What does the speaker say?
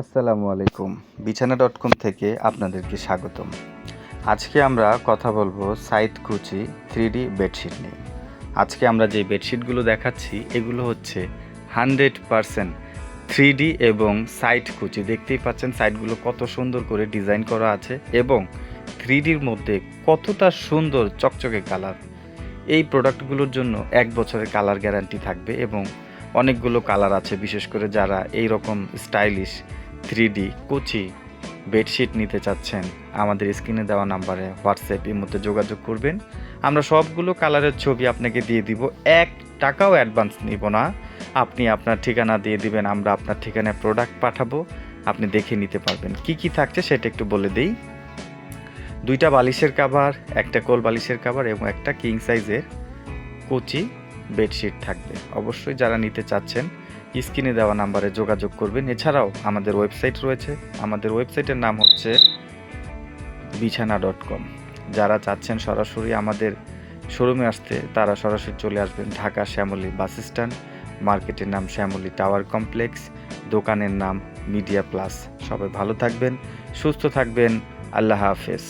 আসসালামু আলাইকুম বিছানা ডট কম থেকে আপনাদেরকে স্বাগতম। আজকে আমরা কথা বলব সাইদ কুচি থ্রি ডি বেডশিট নিয়ে। আজকে আমরা যে বেডশিটগুলো দেখাচ্ছি, এগুলো হচ্ছে হান্ড্রেড পারসেন্ট থ্রি এবং সাইড কুচি। দেখতেই পাচ্ছেন সাইডগুলো কত সুন্দর করে ডিজাইন করা আছে এবং থ্রি ডির মধ্যে কতটা সুন্দর চকচকে কালার। এই প্রোডাক্টগুলোর জন্য এক বছরের কালার গ্যারান্টি থাকবে এবং অনেকগুলো কালার আছে, বিশেষ করে যারা এই রকম স্টাইলিশ থ্রি ডি কুচি বেডশিট নিতে চাচ্ছেন। আমাদের স্ক্রিনে দেওয়া নাম্বারে হোয়াটসঅ্যাপ এর মধ্যে যোগাযোগ করবেন। আমরা সবগুলো কালারের ছবি আপনাকে দিয়ে দিব। এক টাকাও অ্যাডভান্স নিব না। আপনি আপনার ঠিকানা দিয়ে দিবেন, আমরা আপনার ঠিকানায় প্রোডাক্ট পাঠাবো। আপনি দেখে নিতে পারবেন। কি কি থাকছে সেটা একটু বলে দেই। দুইটা বালিশের কাভার, একটা কোল বালিশের কাভার এবং একটা কিং সাইজের কুচি বেডশিট থাকবে। অবশ্যই যারা নিতে চাচ্ছেন স্ক্রিনে দেওয়া নাম্বারে যোগাযোগ করবেন। এছাড়াও আমাদের ওয়েবসাইট রয়েছে। আমাদের ওয়েবসাইটের নাম হচ্ছে বিছানা ডট কম। যারা চাচ্ছেন সরাসরি আমাদের শোরুমে আসতে, তারা সরাসরি চলে আসবেন ঢাকা শ্যামলী বাস স্ট্যান্ড। মার্কেটের নাম শ্যামলী টাওয়ার কমপ্লেক্স। দোকানের নাম মিডিয়া প্লাস। সবাই ভালো থাকবেন, সুস্থ থাকবেন। আল্লাহ হাফেজ।